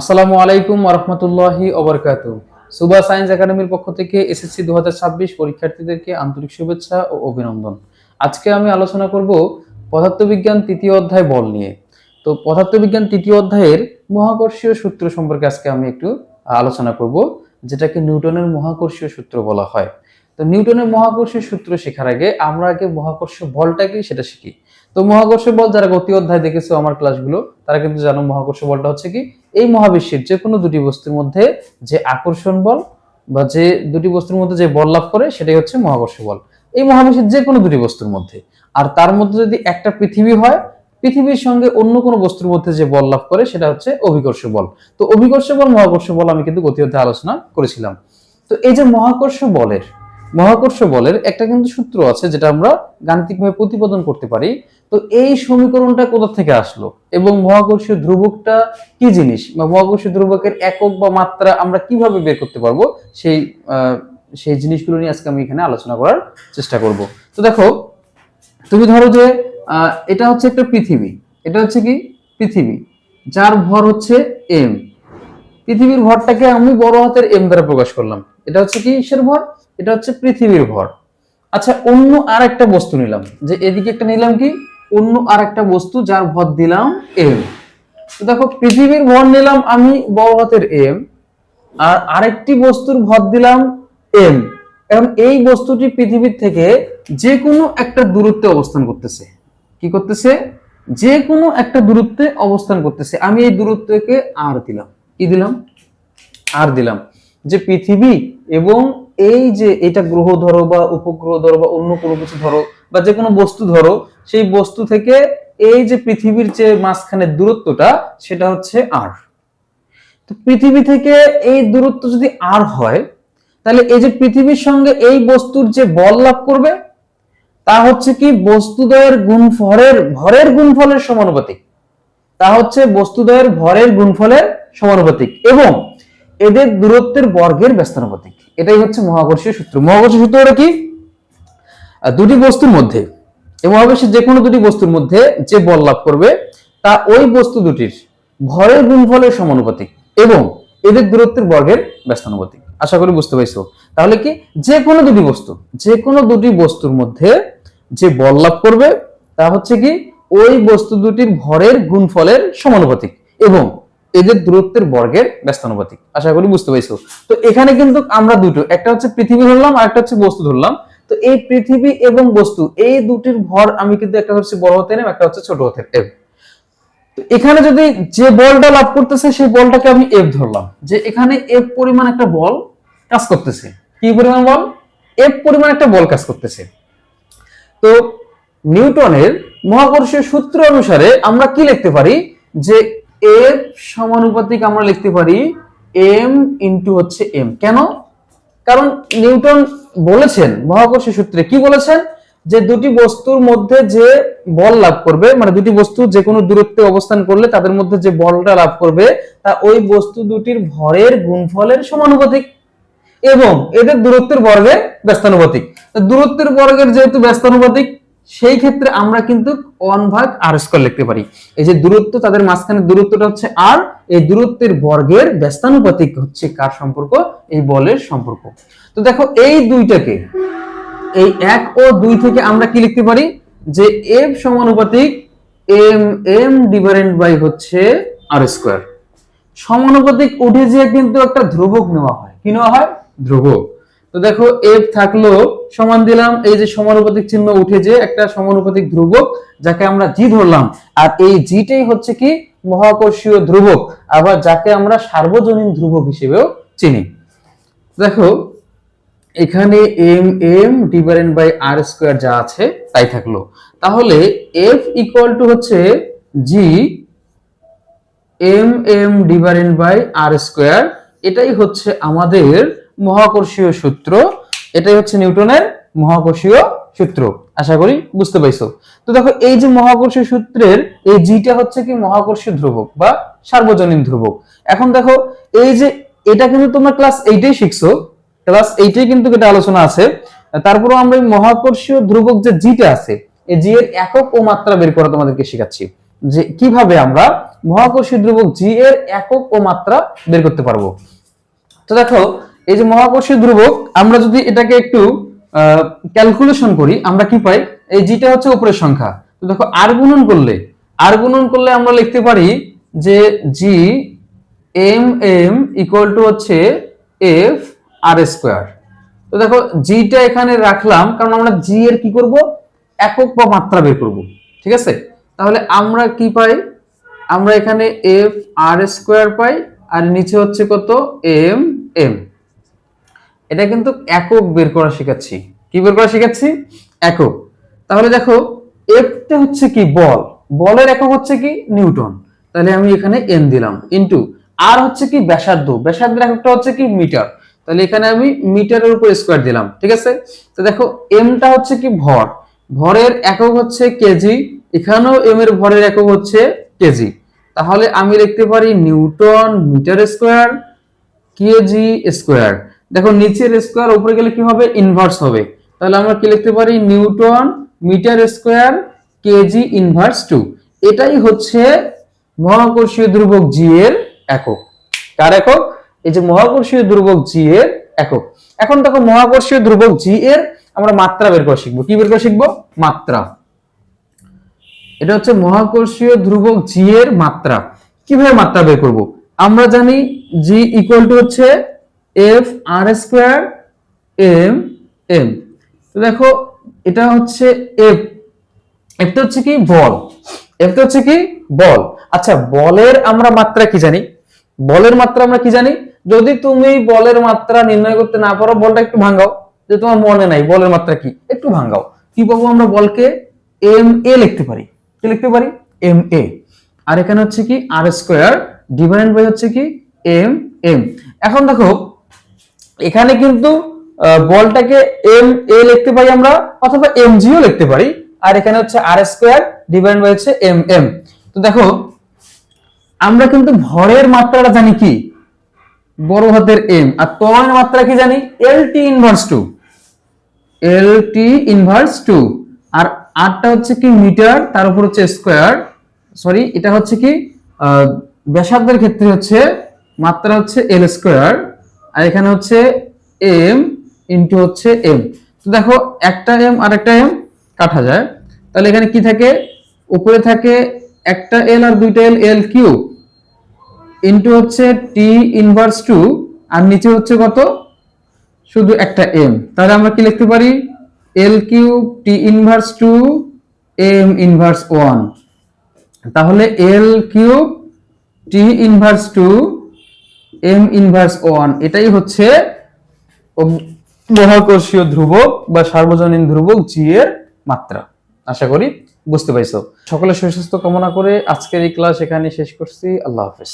আসসালামু আলাইকুম রহমতুল্লাহি ওবরকাত সুবা সায়েন্স একাডেমির পক্ষ থেকে এসএসসি দু হাজার ছাব্বিশ পরীক্ষার্থীদেরকে আন্তরিক শুভেচ্ছা ও অভিনন্দন। আজকে আমি আলোচনা করব পদার্থবিজ্ঞান তৃতীয় অধ্যায় বল নিয়ে। তো পদার্থবিজ্ঞান তৃতীয় অধ্যায়ের মহাকর্ষীয় সূত্র সম্পর্কে আজকে আমি একটু আলোচনা করব, যেটাকে নিউটনের মহাকর্ষীয় সূত্র বলা হয়। তো নিউটনের মহাকর্ষীয় সূত্র শেখার আগে আমরা আগে মহাকর্ষ বলটা কি সেটা শিখি। তো মহাকর্ষ বল যারা গতি অধ্যায় দেখেছ আমার ক্লাসগুলো, তারা কিন্তু জানো মহাকর্ষ বলটা হচ্ছে কি? এই মহাবিশ্বের যে কোনো দুটি বস্তুর মধ্যে যে আকর্ষণ বল বা যে দুটি বস্তুর মধ্যে যে বল লাভ করে, সেটাই হচ্ছে মহাকর্ষ বল। এই মহাবিশ্বের যে কোনো দুটি বস্তুর মধ্যে। আর তার মধ্যে যদি একটা পৃথিবী হয়, পৃথিবীর সঙ্গে অন্য কোনো বস্তুর মধ্যে যে বল লাভ করে, সেটা হচ্ছে অভিকর্ষ বল। তো অভিকর্ষ বল, মহাকর্ষ বল আমি কিন্তু গতি অধ্যায় আলোচনা করেছিলাম। তো এই যে মহাকর্ষ বলের মহাকর্ষ বলের একটা কিন্তু সূত্র আছে যেটা আমরা গাণিতিকভাবে প্রতিপাদন করতে পারি। তো এই সমীকরণটা কোথা থেকে আসলো? এবং মহাকর্ষীয় ধ্রুবকটা কি জিনিস? বা মহাকর্ষীয় ধ্রুবকের একক বা মাত্রা আমরা কীভাবে বের করতে পারব? সেই সেই জিনিসগুলো নিয়ে আজকে আমি এখানে আলোচনা করার চেষ্টা করব। তো দেখো, তুমি ধরো যে এটা হচ্ছে একটা পৃথিবী। এটা হচ্ছে কি? পৃথিবী। যার ভর হচ্ছে এম পৃথিবীর ভরটাকে আমি বড় হাতের এম দ্বারা প্রকাশ করলাম। এটা হচ্ছে কি কিসের ভর? এটা হচ্ছে পৃথিবীর ভর। আচ্ছা অন্য আর একটা বস্তু নিলাম। যে এদিকে একটা নিলাম কি? অন্য আর একটা বস্তু যার ভর দিলাম এম দেখো, পৃথিবীর ভর নিলাম আমি বড় হাতের এম আর আরেকটি বস্তুর ভর দিলাম এম এবং এই বস্তুটি পৃথিবীর থেকে যে কোনো একটা দূরত্বে অবস্থান করতেছে। কি করতেছে? যে কোনো একটা দূরত্বে অবস্থান করতেছে। আমি এই দূরত্বকে আর দিলাম। কি দিলাম, আর দিলাম। যে পৃথিবী এবং এই যে এটা গ্রহ ধরো বা উপগ্রহ ধরো বা অন্য কোনো কিছু ধরো বা যে কোনো বস্তু ধরো, সেই বস্তু থেকে এই যে পৃথিবীর যে মাঝখানের দূরত্বটা, সেটা হচ্ছে আর তো পৃথিবী থেকে এই দূরত্ব যদি আর হয়, তাহলে এই যে পৃথিবীর সঙ্গে এই বস্তুর যে বল লাভ করবে, তা হচ্ছে কি বস্তুদ্বয়ের গুণ ভরের ভরের গুণফলের সমানুপাতিক। তা হচ্ছে বস্তুদ্বয়ের ভরের গুণফলের সমানুপাতিক এবং এদের দূরত্বের বর্গের ব্যস্তানুপাতিক। এটাই হচ্ছে মহাকর্ষীয় সূত্র। মহাকর্ষীয় সূত্রটা কি? দুটি বস্তুর মধ্যে। এবং অবশ্যই যে কোনো দুটি বস্তুর মধ্যে যে বল লাভ করবে, তা ওই বস্তু দুটির ভরের গুণফলের সমানুপাতিক এবং এদের দূরত্বের বর্গের ব্যস্তানুপাতিক। আশা করি বুঝতে পারছ? তাহলে কি? যে কোনো দুটি বস্তু যে কোনো দুটি বস্তুর মধ্যে যে বল লাভ করবে, তা হচ্ছে কি? ওই বস্তু দুটির ভরের গুণফলের সমানুপাতিক এবং এদের দূরত্বের বর্গের ব্যস্তানুপাতিক, আশা করি বুঝতে পারছ। তো এখানে কিন্তু আমরা দুটো, একটা হচ্ছে পৃথিবী ধরলাম আর একটা হচ্ছে বস্তু ধরলাম। তো এই পৃথিবী এবং বস্তু, এই দুটির ভর আমি কিন্তু একটা হচ্ছে বড় হাতের এম একটা হচ্ছে ছোট হাতের এম তো এখানে যদি যে বলটা লাভ করতেছে, সেই বলটাকে আমি এফ ধরলাম। যে এখানে এফ পরিমাণ একটা বল কাজ করতেছে। কি পরিমাণ বল? এফ পরিমাণ একটা বল কাজ করতেছে। তো নিউটনের মহাকর্ষীয় সূত্র অনুসারে আমরা কি লিখতে পারি? যে এফ সমানুপাতিক আমরা লিখতে পারি এম ইন্টু হচ্ছে এম। কেন? কারণ নিউটন বলেছেন মহাকর্ষীয় সূত্রে কি বলেছেন? যে দুটি বস্তুর মধ্যে যে বল লাভ করবে মানে দুটি বস্তু যে কোনো দূরত্বে অবস্থান করলে তাদের মধ্যে যে বলটা লাভ করবে, তা ওই বস্তু দুটির ভরের গুণফলের সমানুপাতিক। এবং এদের দূরত্বের বর্গের ব্যস্তানুপাতিক। দূরত্বের বর্গের যেহেতু ব্যস্তানুপাতিক সেই ক্ষেত্রে আমরা কিন্তু ওয়ান ভাগ আর স্কোয়ার লিখতে পারি। এই যে দূরত্ব, তাদের মাঝখানে দূরত্বটা হচ্ছে আর এই দূরত্বের বর্গের ব্যস্তানুপাতিক হচ্ছে কার সম্পর্ক? এই বলের সম্পর্ক। তো দেখো, এই দুইটাকে, এই এক ও দুই থেকে আমরা কি লিখতে পারি? যে এফ সমানুপাতিক এম এম ডিভাইডেড বাই হচ্ছে আর স্কোয়ার সমানুপাতিক উঠে যেয়ে কিন্তু একটা ধ্রুবক নেওয়া হয়। কি নেওয়া হয়? ধ্রুবক। তো দেখো এফ থাকল সমান দিলাম, এই যে সমানুপাতিক চিহ্ন উঠে যে একটা সমানুপাতিক ধ্রুবক যাকে আমরা জি ধরলাম। আর এই জিটাই হচ্ছে কি? মহাকর্ষীয় ধ্রুবক, আবার যাকে আমরা সার্বজনীন ধ্রুবক হিসেবেও চিনি। দেখো, এখানে M M divided by R square যা আছে, তাই থাকল। তাহলে এফ ইকুয়াল টু হচ্ছে G M M divided by R square এটাই হচ্ছে আমাদের মহাকর্ষীয় সূত্র, এটাই হচ্ছে নিউটনের মহাকর্ষীয় সূত্র। আশা করি বুঝতে পাইছো তো দেখো, এই যে মহাকর্ষীয় সূত্রের, এই জিটা হচ্ছে কি মহাকর্ষীয় ধ্রুবক বা সার্বজনীন ধ্রুবক। এখন দেখো, এই যে এটা কিন্তু তোমরা ক্লাস এইটাই শিখছো। ক্লাস এইটাই কিন্তু এটা আলোচনা আছে। তারপরে আমরা এই মহাকর্ষীয় ধ্রুবক যে জিটা আছে, এই জি এর একক ও মাত্রা বের করা তোমাদেরকে শেখাচ্ছি। যে কীভাবে আমরা মহাকর্ষীয় ধ্রুবক জি এর একক ও মাত্রা বের করতে পারব। তো দেখো এই যে মহাকর্ষীয় ধ্রুবক, আমরা যদি এটাকে একটু ক্যালকুলেশন করি, আমরা কি পাই? এই জিটা হচ্ছে উপরের সংখ্যা। তো দেখো আর গুণন করলে আর গুণন করলে আমরা লিখতে পারি যে G M M equal to হচ্ছে এফ আর স্কোয়ার তো দেখো জিটা এখানে রাখলাম, কারণ আমরা জি এর কি করব? একক বা মাত্রা বের করব, ঠিক আছে? তাহলে আমরা কি পাই? আমরা এখানে এফ আর স্কোয়ার পাই, আর নিচে হচ্ছে কত? এম এম এটা কিন্তু একক বের করা শেখাচ্ছি। কি বের করা শেখাচ্ছি? একক। তাহলে দেখো এফটা হচ্ছে কি? বল। বলের একক হচ্ছে কি? নিউটন। তাহলে আমি এখানে এন দিলাম। ইনটু আর হচ্ছে কি? ব্যাসার্ধ। ব্যাসার্ধের এককটা হচ্ছে কি? মিটার। তাহলে এখানে আমি মিটারের উপর স্কোয়ার দিলাম। ঠিক আছে? তো দেখো এমটা হচ্ছে কি? ভর। ভরের একক হচ্ছে কেজি এখানেও এম এর ভরের একক হচ্ছে কেজি তাহলে আমি লিখতে পারি newton metre square KG square. দেখো নিচের স্কোয়ার উপরে গেলে কি হবে? ইনভার্স হবে। তাহলে আমরা কি লিখতে পারি? Newton metre square KG inverse two এটাই হচ্ছে মহাকর্ষীয় ধ্রুবক জি এর একক। কার একক? এই যে মহাকর্ষীয় ধ্রুবক জি এর একক। এখন দেখো মহাকর্ষীয় ধ্রুবক জি এর আমরা মাত্রা বের করে শিখব। কি বের করে শিখব? মাত্রা। এটা হচ্ছে মহাকর্ষীয় ধ্রুবক জি এর মাত্রা। কীভাবে মাত্রা বের করব? আমরা জানি জি ইকুয়াল টু হচ্ছে F R square M M তো দেখো, এটা হচ্ছে এফ এফটা হচ্ছে কি? বল। এফটা হচ্ছে কি? বল। আচ্ছা বলের আমরা মাত্রা কি জানি? বলের মাত্রা আমরা কি জানি? যদি তুমি বলের মাত্রা নির্ণয় করতে না পারো, বলটা একটু ভাঙাও। যে তোমার মনে নাই, বলের মাত্রা কি? একটু ভাঙাও। কি পাবো আমরা বলকে? এম এ লিখতে পারি। কি লিখতে পারি? এম এ আর এখানে হচ্ছে কি? আর স্কোয়ার ডিভাইড বাই হচ্ছে কি? এম এম এখন দেখো এখানে কিন্তু বলটাকে এম এ লিখতে পারি আমরা, অথবা এম জিও লিখতে পারি। আর এখানে হচ্ছে আর স্কোয়ার ডিভাইড বাই হচ্ছে এম এম তো দেখো, আমরা কিন্তু ভরের মাত্রাটা জানি কি? বড় হাতের এম আর তয়ের মাত্রা কি জানি? L T inverse two L T inverse two আর আরটা হচ্ছে কি মিটার, তার উপর হচ্ছে স্কোয়ার সরি এটা হচ্ছে কি ব্যাসার্ধের ক্ষেত্রে হচ্ছে মাত্রা হচ্ছে এল স্কোয়ার আর এখানে হচ্ছে এম ইন্টু হচ্ছে এম তো দেখো, একটা এম আর একটা এম কাটা যায়। তাহলে এখানে কি থাকে? উপরে থাকে একটা এল আর দুইটা এল এল কিউ ইন্টু হচ্ছে টি ইনভার্স টু আর নিচে হচ্ছে কত? শুধু একটা এম তাহলে আমরা কি লিখতে পারি? L cube T inverse two M inverse one তাহলে L cube T inverse two M inverse one এটাই হচ্ছে মহাকর্ষীয় ধ্রুবক বা সার্বজনীন ধ্রুবক জি এর মাত্রা। আশা করি বুঝতে পাইছো সকলে সুস্বাস্থ্য কামনা করে আজকের এই ক্লাস এখানে শেষ করছি। আল্লাহ হাফেজ।